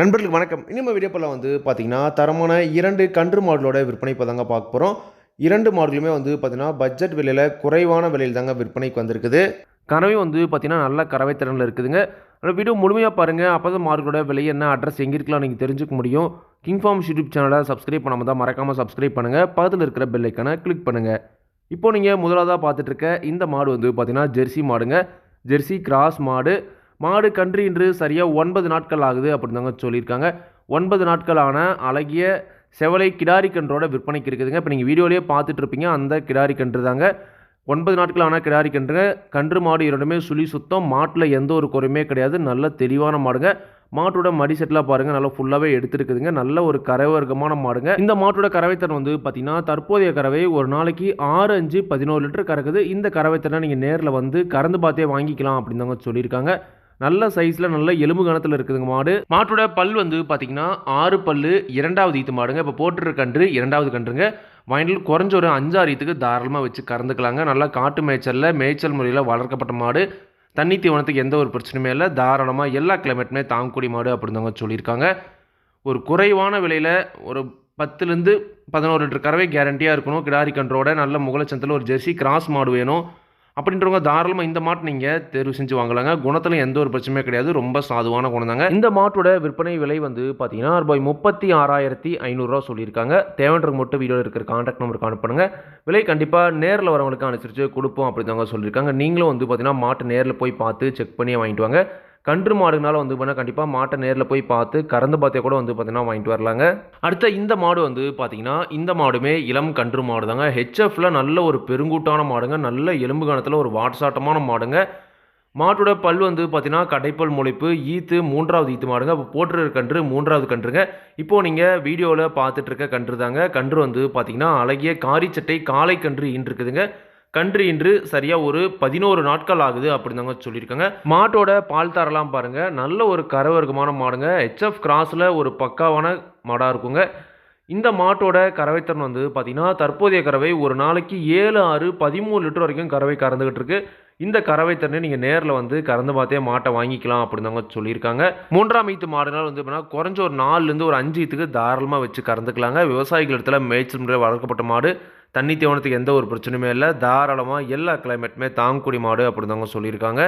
நண்பர்களுக்கு வணக்கம். இனிமே வீடியோப்பில் வந்து பார்த்தீங்கன்னா தரமான இரண்டு கன்று மாடலோட விற்பனை இப்போ தாங்க பார்க்க போகிறோம் இரண்டு மாடலுமே வந்து பார்த்திங்கன்னா பட்ஜெட் விலையில் குறைவான விலையில் தாங்க விற்பனைக்கு வந்திருக்குது. கறவை வந்து பார்த்திங்கன்னா நல்ல கறவை திறனில் இருக்குதுங்க. அந்த வீடியோ முழுமையாக பாருங்கள் அப்போ தான் மார்க்கோட விலை என்ன அட்ரஸ் எங்கே இருக்கலாம் நீங்கள் தெரிஞ்சுக்க முடியும். கிங் ஃபார்ம்ஸ் யூடியூப் சேனலை சப்ஸ்கிரைப் பண்ணாமல் தான் மறக்காமல் சப்ஸ்கிரைப் பண்ணுங்கள் பக்கத்தில் இருக்கிற பெல்லைக்கான கிளிக் பண்ணுங்கள் இப்போ நீங்கள் முதலாவதாக பார்த்துட்டு இருக்க இந்த மாடு வந்து பார்த்தீங்கன்னா ஜெர்சி மாடுங்க. ஜெர்சி கிராஸ் மாடு. மாடு கன்று இன்று சரியாக ஒன்பது நாட்கள் ஆகுது அப்படின்னு தாங்க சொல்லியிருக்காங்க. ஒன்பது நாட்களான அழகிய செவலை கிடாரி கன்றோட விற்பனைக்கு இருக்குதுங்க. இப்போ நீங்கள் வீடியோலேயே பார்த்துட்டு இருப்பீங்க. அந்த கிடாரி கன்று தாங்க. ஒன்பது நாட்களான கிடாரி கன்றுங்க. கன்று மாடு இரண்டுமே சுழி சுத்தம். மாட்டில் எந்த ஒரு குறையுமே கிடையாது. நல்ல தெளிவான மாடுங்க. மாட்டோட மடி செட்டிலாக பாருங்கள் நல்லா ஃபுல்லாகவே எடுத்துருக்குதுங்க. நல்ல ஒரு கரைவர்க்கமான மாடுங்க. இந்த மாட்டோட கறவைத்தன் வந்து பார்த்தீங்கன்னா தற்போதைய கறவை ஒரு நாளைக்கு ஆறு அஞ்சு பதினோரு லிட்டர் கறக்குது. இந்த கறவைத்தனை நீங்கள் நேரில் வந்து கறந்து பார்த்தே வாங்கிக்கலாம் அப்படின்னு தாங்க சொல்லியிருக்காங்க. நல்ல சைஸில் நல்ல எலும்பு கணத்தில் இருக்குதுங்க மாடு. மாட்டோட பல் வந்து பார்த்தீங்கன்னா ஆறு பல் இரண்டாவது ஈத்து மாடுங்க. இப்போ போட்டுருக்க கன்று இரண்டாவது கன்றுங்க. வயலில் குறைஞ்ச ஒரு அஞ்சாறு ஈத்துக்கு தாராளமாக வச்சு கறந்துக்கலாங்க. நல்லா காட்டு மேய்ச்சலில் மேய்ச்சல் முறையில் வளர்க்கப்பட்ட மாடு. தண்ணி தீவனத்துக்கு எந்த ஒரு பிரச்சனையுமே இல்லை. தாராளமாக எல்லா கிளைமேட்டுமே தாங்கக்கூடிய மாடு அப்படின்னு சொல்லியிருக்காங்க. ஒரு குறைவான விலையில் ஒரு பத்துலேருந்து பதினோரு லிட்டர் கறவை கேரண்டியாக இருக்கணும். கிடாரி கன்றோட நல்ல முகலச்சந்தில் ஒரு ஜெர்சி கிராஸ் மாடு வேணும். அப்படின்றவங்க தாராளமாக இந்த மாட்டு நீங்கள் தேர்வு செஞ்சு வாங்கலாங்க. குணத்தில் எந்த ஒரு பிரச்சனையும் கிடையாது. ரொம்ப சாதுவான குணம் தாங்க இந்த மாட்டோட விற்பனை விலை வந்து பார்த்தீங்கன்னா ரூபாய் முப்பத்தி ஆறாயிரத்தி ஐநூறுரூவா சொல்லியிருக்காங்க. தேவைன்றவங்க மட்டும் வீடியோவில் இருக்கிற கான்டாக்ட் நம்பருக்கு அனுப்புங்க விலை கண்டிப்பாக நேரில் வரவங்களுக்கு அனுசரித்து கொடுப்போம் அப்படி தாங்க சொல்லியிருக்காங்க. நீங்களும் வந்து பார்த்தீங்கன்னா மாட்டு நேரில் போய் பார்த்து செக் பண்ணி வாங்கிட்டு வாங்க. கன்று மாடுனால வந்து பார்த்தீங்கன்னா கண்டிப்பாக மாட்டை நேரில் போய் பார்த்து கறந்து பார்த்தே கூட வந்து பார்த்தீங்கன்னா வாங்கிட்டு வரலாங்க. அடுத்த இந்த மாடு வந்து பார்த்தீங்கன்னா இந்த மாடுமே இளம் கன்று மாடு தாங்க ஹெச்எஃப்ல நல்ல ஒரு பெருங்கூட்டான மாடுங்க. நல்ல எலும்பு கணத்தில் ஒரு வாட்சாட்டமான மாடுங்க. மாட்டோட பல் வந்து பார்த்தீங்கன்னா கடைப்பல் முளைப்பு ஈத்து மூன்றாவது ஈத்து மாடுங்க. இப்போ போட்டுருக்க கன்று மூன்றாவது கன்றுங்க. இப்போது நீங்கள் வீடியோவில் பார்த்துட்டு இருக்க கன்று தாங்க கன்று வந்து பார்த்தீங்கன்னா அழகிய காரிச்சட்டை காலை கன்று ஈன்றிருக்குதுங்க. கன்று இன்று சரியாக ஒரு பதினோரு நாட்கள் ஆகுது அப்படிதாங்க சொல்லியிருக்காங்க. மாட்டோட பால் தரலாம் பாருங்கள் நல்ல ஒரு கரவர்க்கமான மாடுங்க. ஹெச்எஃப் கிராஸில் ஒரு பக்காவான மாடாக இருக்குங்க. இந்த மாட்டோட கறவைத்தன் வந்து பார்த்திங்கன்னா தற்போதைய கறவை ஒரு நாளைக்கு ஏழு ஆறு பதிமூணு லிட்டர் வரைக்கும் கறவை கறந்துக்கிட்டு இருக்கு. இந்த கறவைத்தண்ணை நீங்கள் நேரில் வந்து கறந்து பார்த்தே மாட்டை வாங்கிக்கலாம் அப்படிதாங்க சொல்லியிருக்காங்க. மூன்றாம் ஈத்து மாடுனால் வந்து எப்படின்னா குறைஞ்ச ஒரு நாலுலேருந்து ஒரு அஞ்சு ஈத்துக்கு தாராளமாக வச்சு கறந்துக்கலாங்க. விவசாயிகள் இடத்துல மேய்ச்சல் முறை வளர்க்கப்பட்ட மாடு. தண்ணி தேவனத்துக்கு எந்த ஒரு பிரச்சனையுமே இல்லை. தாராளமாக எல்லா கிளைமேட்டுமே தாங்குடி மாடு அப்படின்னு தாங்க சொல்லியிருக்காங்க.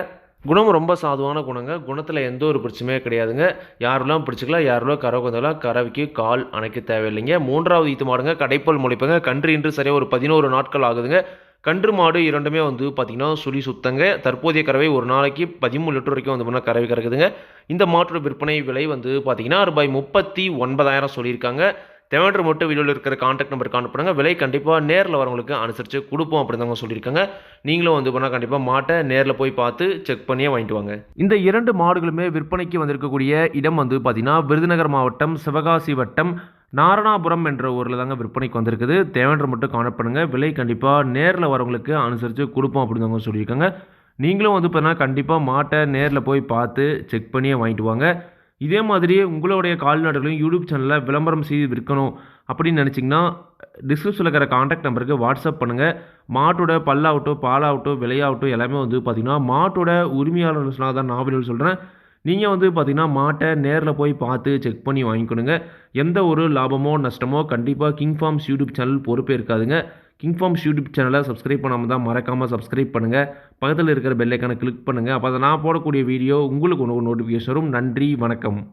குணம் ரொம்ப சாதுவான குணங்க. குணத்தில் எந்த ஒரு பிரச்சனையுமே கிடையாதுங்க. யாரெல்லாம் பிடிச்சிக்கலாம் யாரெல்லாம் கறவை வந்தாலும் கறவைக்கு கால் அணைக்க தேவையில்லைங்க. மூன்றாவது ஈத்து மாடுங்க கடைப்பல் முளைப்புங்க. கன்று இன்று சரியாக ஒரு பதினோரு நாட்கள் ஆகுதுங்க. கன்று மாடு இரண்டுமே வந்து பார்த்திங்கன்னா சுழி சுத்தங்க. தற்போதைய கறவை ஒரு நாளைக்கு பதிமூணு லிட்டர் வரைக்கும் வந்து பண்ணால் கறவை கறக்குதுங்க. இந்த மாட்டோட விற்பனை விலை வந்து பார்த்திங்கன்னா ரூபாய் முப்பத்தி ஒன்பதாயிரம் சொல்லியிருக்காங்க. தேவையான மட்டும் வீடியோவில் இருக்கிற காண்டாக்ட் நம்பருக்கு அனுப்புனாங்க விலை கண்டிப்பாக நேரில் வரவங்களுக்கு அனுசரித்து கொடுப்போம் அப்படிதாங்க சொல்லியிருக்காங்க. நீங்களும் வந்து பண்ணால் கண்டிப்பாக மாட்டை நேரில் போய் பார்த்து செக் பண்ணியே வாங்கிட்டு வாங்க. இந்த இரண்டு மாடுகளுமே விற்பனைக்கு வந்திருக்கக்கூடிய இடம் வந்து பார்த்திங்கன்னா விருதுநகர் மாவட்டம் சிவகாசி வட்டம் நாரணாபுரம் என்ற ஊரில் தாங்க விற்பனைக்கு வந்திருக்குது. தேவையான மட்டும் கான்டாக்ட் பண்ணுங்கள் விலை கண்டிப்பாக நேரில் வரவங்களுக்கு அனுசரித்து கொடுப்போம் அப்படின்னு தாங்க சொல்லியிருக்காங்க. நீங்களும் வந்து பார்த்தீங்கன்னா கண்டிப்பாக மாட்டை நேரில் போய் பார்த்து செக் பண்ணியே வாங்கிட்டு வாங்க. இதே மாதிரி உங்களுடைய கால்நடைகளையும் யூடியூப் சேனலில் விளம்பரம் செய்து விற்கணும் அப்படின்னு நினச்சிங்கன்னா டிஸ்கிரிப்ஷனில் இருக்கிற காண்டாக்ட் நம்பருக்கு வாட்ஸ்அப் பண்ணுங்கள் மாட்டோட பல்லாகட்டும் பாலாகட்டும் விலையாகட்டும் எல்லாமே வந்து பார்த்திங்கன்னா மாட்டோட உரிமையாளர் சொன்னால் தான் நாவல்கள் சொல்கிறேன் நீங்கள் வந்து பார்த்திங்கன்னா மாட்டை நேரில் போய் பார்த்து செக் பண்ணி வாங்கிக்கணுங்க. எந்த ஒரு லாபமோ நஷ்டமோ கண்டிப்பாக கிங் ஃபார்ம்ஸ் யூடியூப் சேனல் பொறுப்பே இருக்காதுங்க. கிங் ஃபார்ம்ஸ் யூடியூப் சேனலை சப்ஸ்கிரைப் பண்ணாமல் தான் மறக்காமல் சப்ஸ்கிரைப் பண்ணுங்கள் பக்கத்தில் இருக்கிற பெல்லைக்கான கிளிக் பண்ணுங்கள் அப்போ அதை நான் போடக்கூடிய வீடியோ உங்களுக்கு ஒன்று நோட்டிஃபிகேஷன் வரும். நன்றி வணக்கம்.